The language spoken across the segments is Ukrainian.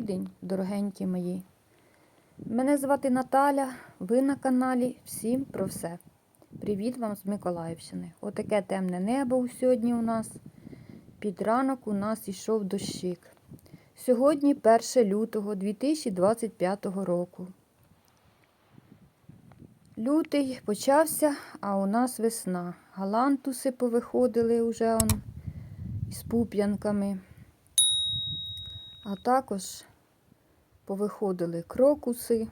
Добрий день, дорогенькі мої. Мене звати Наталя, ви на каналі Всім про все. Привіт вам з Миколаївщини. Отаке темне небо сьогодні у нас. Під ранок у нас ішов дощик. Сьогодні 1 лютого 2025 року. Лютий почався, а у нас весна. Галантуси повиходили вже он з пуп'янками. А також повиходили крокуси,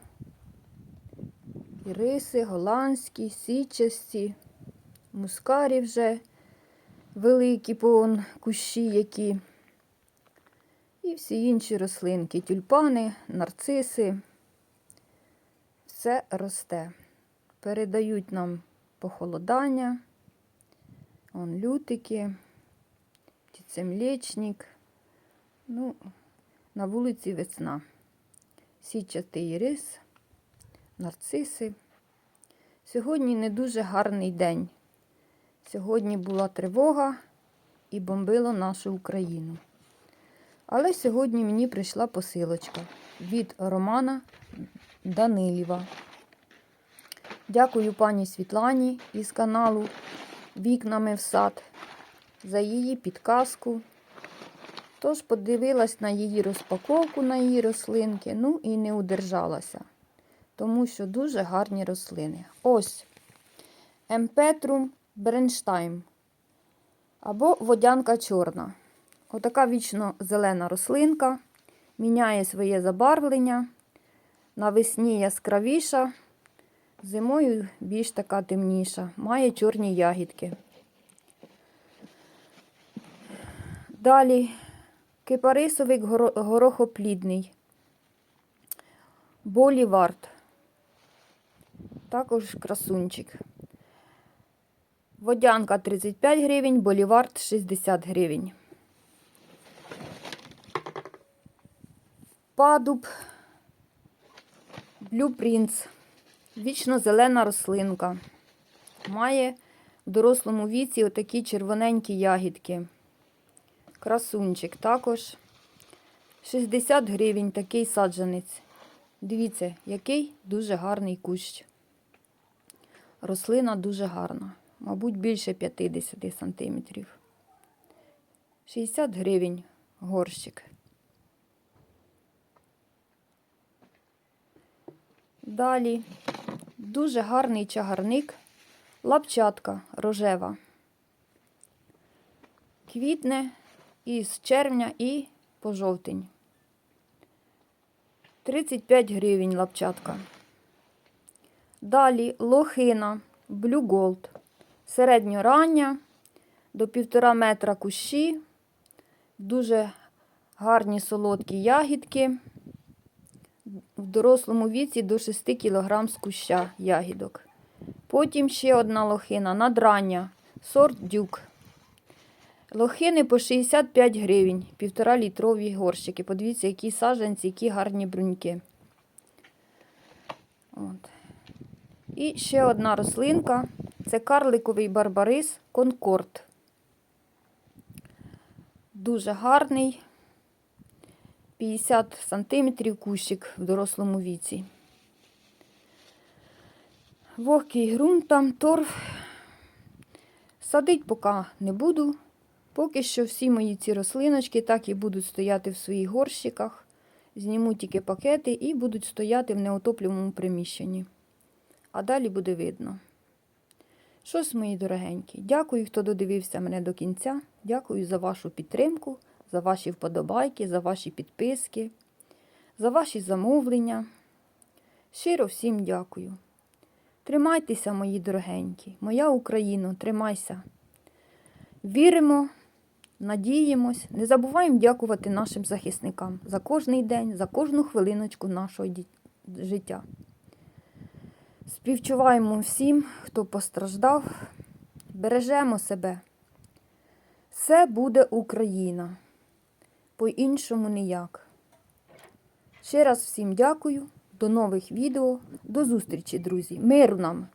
іриси, голландські, січасті, мускарі вже великі повон кущі які. І всі інші рослинки, тюльпани, нарциси. Все росте. Передають нам похолодання, он лютики, птицемлечник. Ну, на вулиці весна. Січатий рис, нарциси. Сьогодні не дуже гарний день. Сьогодні була тривога і бомбило нашу Україну. Але сьогодні мені прийшла посилочка від Романа Данилєва. Дякую пані Світлані із каналу Вікнами в сад за її підказку. Тож подивилась на її розпаковку, на її рослинки, ну і не удержалася, тому що дуже гарні рослини. Ось Емпетрум Бренштайм або водянка чорна. Отака вічно зелена рослинка, міняє своє забарвлення. Навесні яскравіша, зимою більш така темніша, має чорні ягідки. Далі Кипарисовик горохоплідний. Болівард. Також красунчик. Водянка 35 гривень, болівард 60 гривень. Падуб Prince. Вічно зелена рослинка. Має в дорослому віці отакі червоненькі ягідки. Красунчик також 60 гривень такий саджанець. Дивіться, який дуже гарний кущ. Рослина дуже гарна. Мабуть, більше 50 сантиметрів. 60 гривень горщик. Далі дуже гарний чагарник, лапчатка рожева. Квітне із червня і по жовтень. 35 гривень лапчатка. Далі лохина Blue Gold. Середньорання до півтора метра кущі. Дуже гарні солодкі ягідки. В дорослому віці до 6 кг з куща ягідок. Потім ще одна лохина надрання, сорт дюк. Лохини по 65 гривень, півтора літрові горщики. Подивіться, які саджанці, які гарні бруньки. От. І ще одна рослинка це карликовий барбарис Конкорд. Дуже гарний. 50 см кущик в дорослому віці. Вогкий ґрунт там, торф. Садить поки не буду. Поки що всі мої ці рослиночки так і будуть стояти в своїх горщиках. Зніму тільки пакети і будуть стояти в неотоплюваному приміщенні. А далі буде видно. Щось, мої дорогенькі, дякую, хто додивився мене до кінця. Дякую за вашу підтримку, за ваші вподобайки, за ваші підписки, за ваші замовлення. Щиро всім дякую. Тримайтеся, мої дорогенькі, моя Україна, тримайся. Віримо, надіємось, не забуваємо дякувати нашим захисникам за кожний день, за кожну хвилиночку нашого життя. Співчуваємо всім, хто постраждав, бережемо себе. Все буде Україна. По-іншому ніяк. Ще раз всім дякую. До нових відео. До зустрічі, друзі. Миру нам!